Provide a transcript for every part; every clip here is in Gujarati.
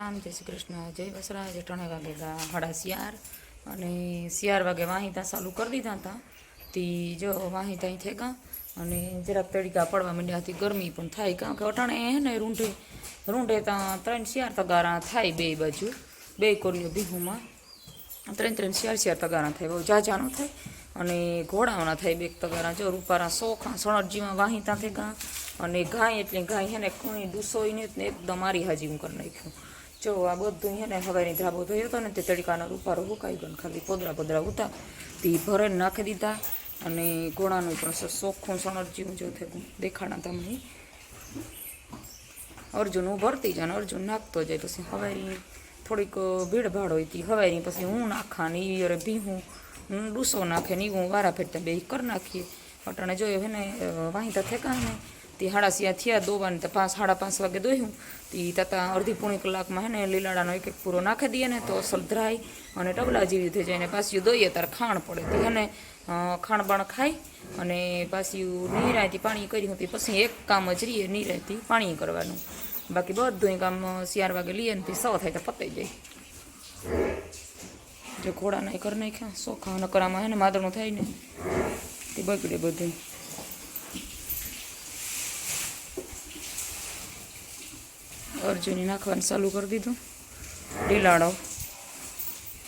રામ, જય શ્રી કૃષ્ણ, જય વસરાજ અટાણે વાગે ગા સાડા શિયાર. અને શિયાર વાગે વાહિતા ચાલુ કરી દીધા હતા. તી જો વાહિતા થઈ ગયા અને જરાક તડીકા પડવા માંડ્યા હતી, ગરમી પણ થાય કારણ કે અટાણે હે ને રૂંઢે રૂંઢે ત્યાં ત્રણ શિયાર તગારા થાય બે બાજુ, બે કોરીઓ ભીહુમાં ત્રણ ત્રણ શિયાર શિયાર તગારા થાય, બહુ જાજા થાય. અને ઘોડાઓના થાય બે તગારા. જો રૂપારા સોખા સણરજીમાં વાહિતા થઈ ગયા અને ગાય એટલે ગાય હે ને કોણી ડૂસોઈને જ એકદમ મારી હાજી હું કરી નાખ્યું. જો આ બધું છે ને હવાની ધાબો ધોયો હતો ને તે તડકાનો રૂપારો હુકાઈ ગયો ખાલી પોદરા પોદરા ઉતા. તે ભરે નાખી દીધા અને ઘોડાનું પણ સોખું સણરજીવું જો થયું દેખાણા તમને. અર્જુન હું ભરતી જાય અર્જુન નાખતો જાય, પછી હવારી થોડીક ભીડભાડ હોય તી, હવારી પછી હું નાખા ને ઈ અરે ભીહું, હું ડૂસો નાખે ને હું વારા ફેરતા બે કરી નાખીએ. અટાણે જોયો હે ને વાહિતા થેકા ને તે હાડા સિયા થયા, દોવાની તો પાંચ, સાડા પાંચ વાગે દોહ્યું. તે તતા અડધી પોણી કલાકમાં હે ને લીલાડાનો એક એક પૂરો નાખી દઈએ ને તો અસલ અને ટબલા જેવી થઈ જાય. ને પાછું દોઈએ ત્યારે ખાણ પડે. તે હે ખાણ બાણ ખાઈ અને પાછું નિરાયથી પાણી કરી હતી પછી એક કામ જ રહીએ નિરાયથી પાણી કરવાનું. બાકી બધું કામ શિયાર વાગે લઈએ ને તે સો થાય તો પતાઈ જાય. જો ઘોડા નહીં કરી નાખ્યા, સોખા નકરામાં હે ને માદરનું થાય ને, તે બગડે બધું અર્જુની નાખવાનું ચાલુ કરી દીધું. લીલાડો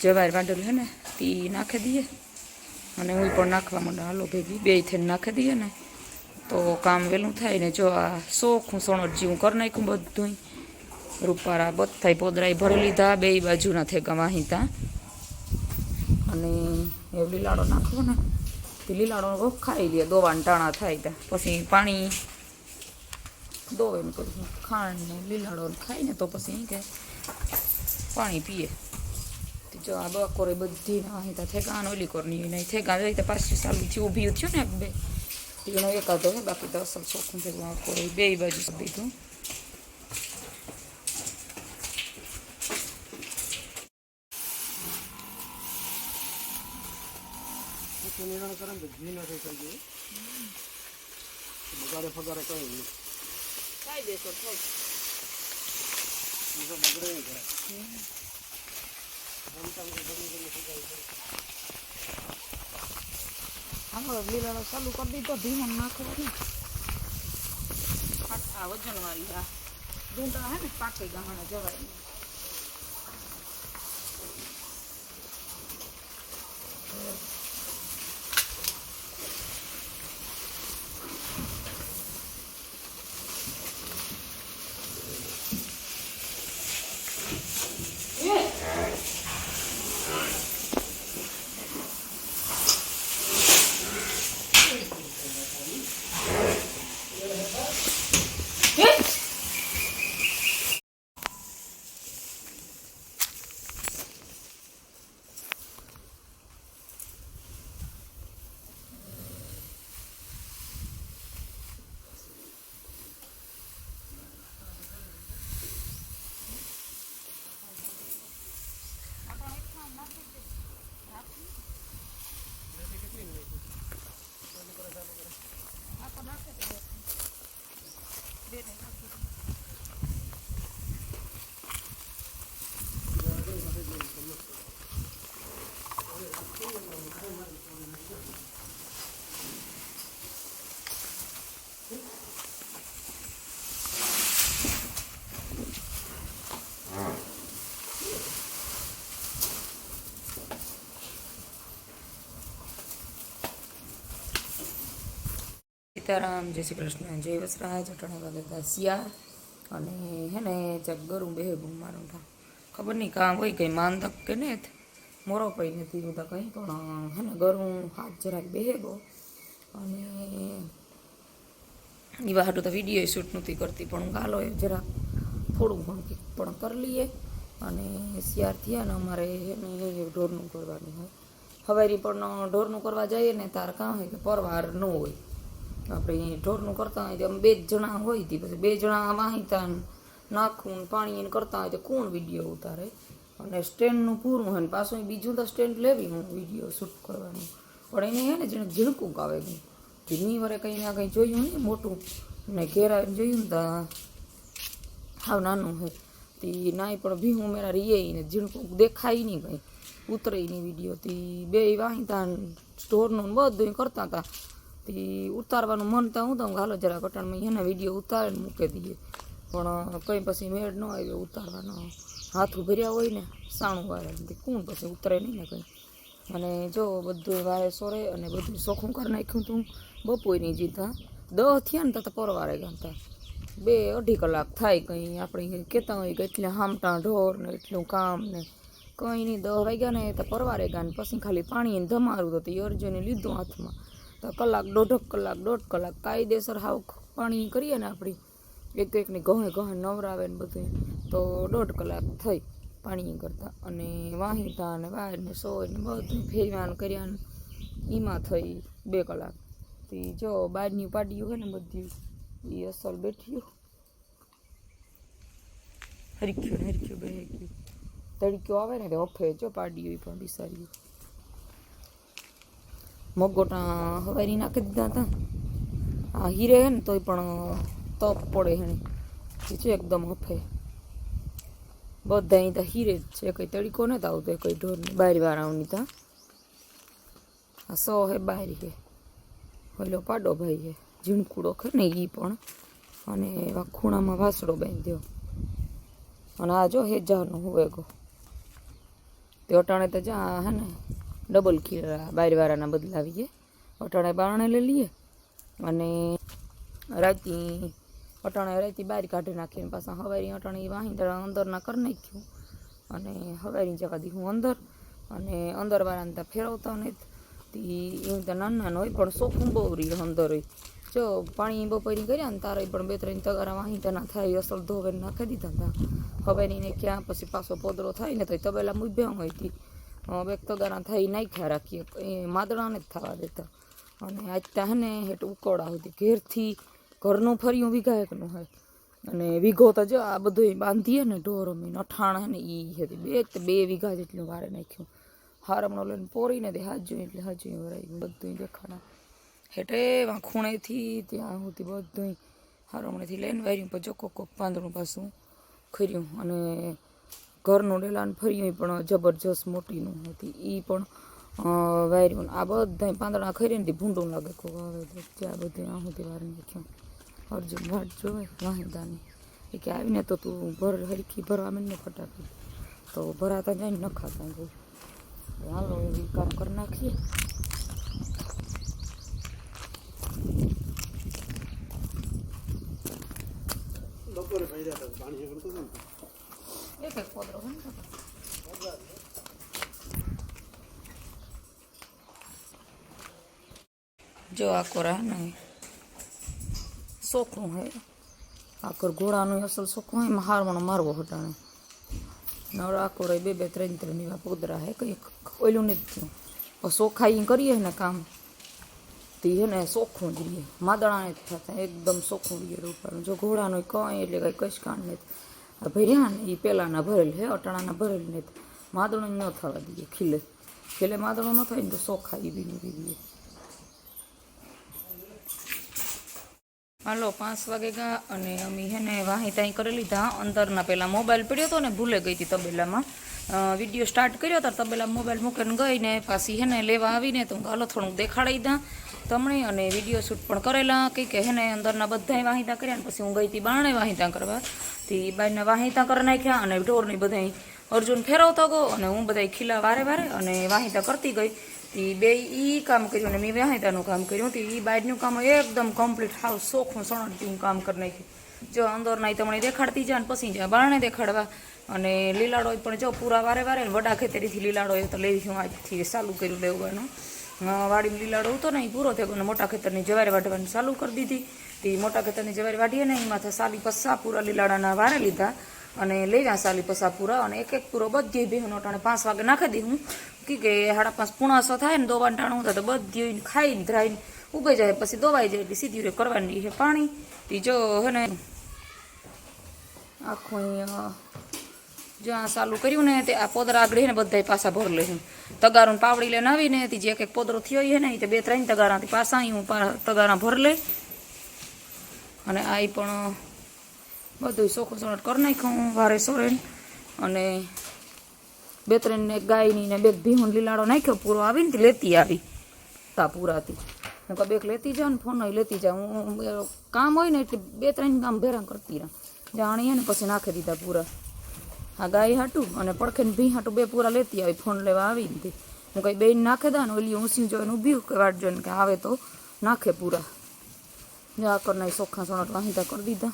જવાર વાંડલ હે ને તે નાખી દઈએ. અને હું પણ નાખવા માંડું. હાલો ભેગી, બે થઈને નાખી દઈએ ને. તો કામ વહેલું થાય ને જો આ શોખ હું સણોટ હું કરી નાખ્યું બધું રૂપારા બધાય પોદરાય ભરી લીધા, બે બાજુના થેગા ત્યાં અને લીલાડો નાખવો ને, તે લીલાડો ખાઈ લે દોવાન ટાણા થાય ત્યાં પછી પાણી દોવે ને પછી ખાંડ ને લીલાડો ને ખાય ને તો પછી ઈ કે પાણી પીએ. તો જો આ બકોરે બધી વાહિતા થેગા ઓલી કોરની નહીં થેગા જોઈ તો પાછી ચાલુ થયું, ઊભી થયું ને એક બે. એનો એકાદો હે, બાકી તો અસલ ચોખ્ખું થયું આ કોરે બે બાજુ દીધું પછી નિર્ણય કરે ને તો ઘી નથી થઈ ગયું. બગાડે ફગાડે કઈ નહીં. ખાઈ દેશો લીલાડો ચાલુ કરી દીધો ધીમો નાખવાની. વજન વાળી આ ડુંડા હે ને પાકે ગહાણા જવાય સીતારામ, જય શ્રી કૃષ્ણ, જય વસરાજ, અટાણા વાગે શિયાર અને હે ને જગ ગરું બેહગું મારું તા ખબર નહીં કાં હોય કંઈ માંદક કે ને મોરો પડી નથી બધા કંઈ, પણ હે ને ગરું હાથ જરાક બેહેગો. અને એવા હાટું તો વીડિયો શૂટ નહોતી કરતી, પણ હું ગાલો જરાક થોડું ઘણું પણ કરી લઈએ. અને શિયાર થયા ને અમારે એને ઢોરનું કરવાનું હોય. હવારી પણ ઢોરનું કરવા જઈએ ને તાર કાં હોય કે પરવાર ન હોય. આપણે ઢોરનું કરતા હોય તો બે જણા હોય તી, પછી બે જણા વાહિતા નાખું નાખવું પાણી એને કરતા હોય તો કોણ વીડિયો ઉતારે? અને સ્ટેન્ડનું પૂરું હોય ને પાછું બીજું તો સ્ટેન્ડ લેવી હું વીડિયો શૂટ કરવાનું. પણ એને હે ને જેને ઝીણકું આવે ધીમી વરે કંઈ ના કંઈ જોયું ને મોટું. ને ઘેરા જોયું ને તો હાવ નાનું હોય તી નાય પણ ભીહું મેરા રીએ ને ઝીણકું દેખાય નહીં કંઈ. ઉતરે નહીં વીડિયો તી બે વાહીતા સ્ટોરનું બધું કરતા હતા. તી ઉતારવાનું મન તો હું તો હાલો જરા કટાણમાં એને વીડિયો ઉતારીને મૂકી દઈએ. પણ કંઈ પછી મેળ ન આવ્યો ઉતારવાનો. હાથું ભર્યા હોય ને, સાણું વાળે કોણ પછી ઉતરે નહીં ને કંઈ. અને જો બધું વારે સોરે અને બધું ચોખ્ખું કરી નાખ્યું તું, બપોરની જીતા દહ થયા ને તો પરવારે ગમતા બે અઢી કલાક થાય કંઈ. આપણે કહેતા હોય કે એટલે હામટા ઢોર ને એટલું કામ ને કંઈ નહીં. દહ વાગ્યા ને તો પરવારે ગયા ને પછી ખાલી પાણી ધમારું તો એ અર્જુને લીધું હાથમાં. તો કલાક દોઢક કલાક, દોઢ કલાક કાયદેસર હાવ પાણી કરીએ ને આપણી, એક એકની ગહે ગહે નવરાવે ને બધું તો દોઢ કલાક થઈ પાણી કરતાં. અને વાહીતા ને વાયર ને સોય ને બધું ફેરવાનું કર્યા એમાં થઈ બે કલાક. તી જો બહારની પાડ્યું હોય ને બધી એ અસલ બેઠ્યું હરખ્યું હરખ્યું બે હરખ્યું તડક્યો આવે ને તે અફે જો પાડ્યું એ પણ બિસાર્યું મગોટા હવારી નાખી દીધા હતા. આ હીરે હે ને તોય પણ તપ પડે હે બીજું એકદમ હફે. બધા અહીં ત્યાં હીરે જ છે. કંઈ તડીકો નથી આવતો કંઈ ઢોર બારી વાળાઓની ત્યાં. આ સો હે બારી હે. ઓલો પાડો ભાઈ હે, ઝીણકુડો ખે ને એ પણ. અને એવા ખૂણામાં વાસડો બાંધ્યો. અને આ જો હેજાનો હુવે ગો તે અટાણે તો જા હે ને. ડબલ ખીરા બારીવાળાના બદલાવીએ. અટાણે બારણે લઈ લઈએ. અને રાતી અટાણે રાતી બારી કાઢી નાખીને પાછા હવારી અટાણે વાહી અંદરના કરી નાખ્યું. અને હવારી જગા દીધું અંદર અને અંદર વાળાને ત્યાં ફેરવતા ને તી એવું તો નાના હોય, પણ સોખું બહુ રહી અંદર હોય. જો પાણી બપોરી કર્યા ને તારે પણ બે ત્રણ તગારા વાહી ના થાય, અસલ ધોવે નાખી દીધા હતા હવેરીને ક્યાં પછી પાછો પોદરો થાય ને તો તબેલા મૂબ્યા હોય તી. બે તગારા થઈ નાખ્યા રાખીએ. એ માદળાને જ થવા દેતા. અને આજ ત્યાં હે ને હેઠ ઉકોળા સુધી ઘેરથી ઘરનું ફર્યું વીઘા એકનું હોય. અને વીઘો તો જો આ બધું બાંધીએ ને ઢોર અમે અઠાણ ને એ હતી બે તો બે વીઘા જેટલું વારે નાખ્યું. હારમણો લઈને પોરીને તે હાથ જોઈ એટલે હાથ જોઈ વરાઈ ગયું. બધું દેખાડા હેઠે ખૂણેથી ત્યાં સુધી બધું હારમણેથી લઈને વાર્યું, પછી કોક કોક પાંદડું પાછું ખર્યું. અને ઘરનું ડેલાન ફર્યું પણ જબરજસ્ત મોટીનું હતી. એ પણ વાયર્યું આ બધા પાંદડા ખરીને તે ભૂંડું લાગે. કોક આવે તો ત્યાં બધી આ સુધી વાર નાખ્યું અર્જુન વાટ જોવે વાહિદાની એ કે આવીને તો તું ભર હરખી ભરવા મને ફટાકી તો ભરાતા જાય ને નખાતા જાય. હાલો એવી કામ કરી નાખીએ. બપોરે પાણી કરતો હતો ને એક એક પોદરો હોય ને જો આ કોરા હે ને સોખું હે આકર ઘોડાનું અસલ સોખું હોય એમાં હારવાનો મારવો હટાણે નવરા આકોર બે બે ત્રણ ત્રણ એવા પોદરા હે કંઈ ઓલું નથી થયું પણ સોખાઈ કરીએ ને કામ તે હે ને સોખું જ રહીએ માદણા નથી થતા એકદમ સોખું રહીએ રૂપાનું જો ઘોડાનું કંઈ એટલે કંઈ કશ કાંડ નથી આ ભર્યા ને એ પહેલાંના ભરેલ હે, અટાણાના ભરેલ ને માદણું ન થવા દઈએ, ખીલે. ખીલે માદણું ન થાય ને તો સોખાઈ બી નહીં દઈએ હાલો, પાંચ વાગે ગયા અને અમે હે ને વાહી તાઈ કરી લીધા. અંદરના પહેલાં મોબાઈલ પડ્યો હતો ને ભૂલે ગઈ હતી તબેલામાં. વીડિયો સ્ટાર્ટ કર્યો હતો તબેલા મોબાઈલ મૂકીને ગઈ ને પાછી હેને લેવા આવીને તો હું ગાલો થોડુંક દેખાડી દા તમને અને વીડિયો શૂટ પણ કરેલા કંઈક કે હેને અંદરના બધાય વાહિતા કર્યા ને પછી હું ગઈ હતી બારણે વાહિતા કરવા. તે બાઈને વાહિતા કરી નાખ્યા અને ઢોરની બધાય અર્જુન ફેરવતો ગયો અને હું બધાય ખીલા વારે વારે અને વાહિતા કરતી ગઈ. તે બે ઈ કામ કર્યું અને મેં વાહિતાનું કામ કર્યું. તે એ બાજનું કામ એકદમ કમ્પ્લીટ હાવ સોખું સણટીનું કામ કરી નાખ્યું. જો અંદર નહીં તમને દેખાડતી જાય પછી જ્યાં બારણે દેખાડવા અને લીલાડો પણ જો પૂરા વારે વારે વડા ખેતરીથી લીલાડો એ તો લેવી હું આજથી ચાલુ કર્યું લેવાનું. વાડીમાં લીલાડો હતો ને, એ પૂરો થયો અને મોટા ખેતરની જવારી વાઢવાની ચાલુ કરી દીધી. તે મોટા ખેતરની જવારી વાઢીએ ને, એમાં સાલી પસ્સા પૂરા લીલાડાના વારે લીધા અને લેવ્યા સાલી પસ્સા પૂરા અને એક એક પૂરો બધી બેહનો ટાણે પાંચ વાગે નાખી દી હું કી કે સાડા પાંચ પૂણાસો થાય ને, દોવાનું ટાણું થાય તો બધી ખાઈને ધ્રાઈને ઉગાઈ જાય, પછી દોવાઈ જાય એટલે સીધી રીતે કરવાની છે પાણી. તે જો હે ને, આખું અહીંયા જ્યાં ચાલુ કર્યું ને તે આ પોદરા આગળ ને બધા પાછા ભર લઈશું તગારું પાવડી લઈને આવીને તે જે એક પોદરો થયો છે ને તે બે ત્રણ તગારાથી પાછા હું તગારા ભર લે. અને આ પણ બધું ચોખ્ખું સોનટ કરી નાખ્યું વારે સોરેન અને બે ત્રણ ને ગાયની ને બે ભીહું લીલાડો નાખ્યો, પૂરો આવીને તે લેતી આવી. તા પૂરાથી. હું કહું, બેક લેતી જાઉં ને ફોન લેતી જાઉં હું કામ હોય ને એટલે બે ત્રણ કામ ભેરા કરતી રહ્યા જાણીએ ને પછી નાખી દીધા પૂરા. આ ગાય હાટું અને પડખેને ભી હાટું બે પૂરા લેતી આવી, ફોન લેવા આવી ને હું કઈ બેન નાખે દા ને ઓલી ઊંસી જોઈને ઊભી કે વાટ જોઈને કે આવે તો નાખે પૂરા. જા કરના સોખા સોનટ વાંધા કરી દીધા.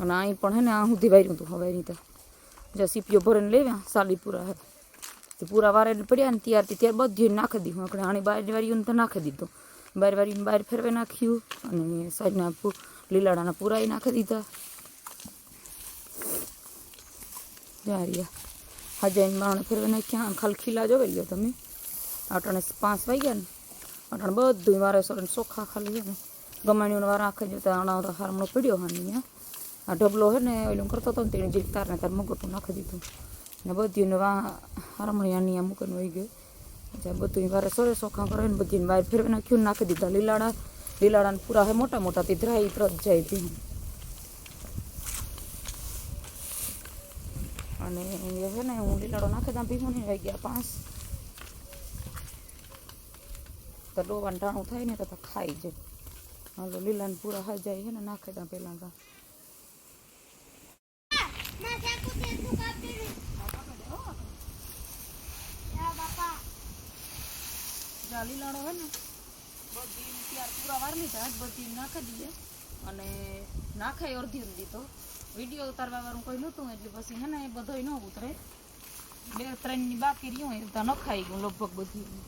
અને અહીં પણ હે ને, આ સુધી વાર્યું હતું હવે નહીં જ્યાં સીપીઓ ભરીને લેવ્યા સાલી પૂરા હે તે પૂરા વારે પડ્યા ને ત્યારથી ત્યાર બધું નાખી દીધું. આપણે આણી બાર વાર્યું તો નાખી દીધું. બાર વારીને બહાર ફેરવે નાખ્યું અને સાઈડના લીલાડાના પૂરાય નાખી દીધા. જારિયા હજાઈને બારણે ફેરવે નાખ્યા અને ખાલી ખીલા જોઈ લ્યો તમે. અટાણે પાંચ વાગ્યા ને. અટાણે બધું વારે સોરે ચોખા ખાલી છે ને. ગમાણીઓને વાર આખે જોતા અણાવતા હારમણો પડ્યો હા અહીંયા. આ ઢબલો છે ને, ઓલું કરતો હતો ને તેણે જે તારને તાર મગટું નાખી દીધું. ને બધીને વા હારમણી આની આ મૂકીને વહી ગયો. જ્યાં બધું વારે સરે ચોખા કરે ને બધીને બહાર ફેરવી નાખ્યું નાખી દીધા લીલાડા. લીલાડાને પૂરા હે મોટા મોટા, તે ધ્રાઈ ત્રત જાય અને એ છે ને, હું લીલાડો નાખી દઉં ભીમું ને વાગ્યા પાંચ. તો ડોવાનું ટાણું થાય ને તો ખાઈ જાય. હાલો, લીલાને પૂરા ખાઈ જાય છે ને, નાખી દઉં પહેલાં તો. લીલાડો હે ને, બધી ત્યાર પૂરા વાર બધી નાખી દીધે અને નાખાય અડધી દીધો વીડિયો ઉતારવા વાળું કોઈ નહોતું, એટલે પછી હે ને એ બધોય ન ઉતરે. બે ત્રણની બાકી રહ્યું એ તો નખાઈ ગયું લગભગ બધું.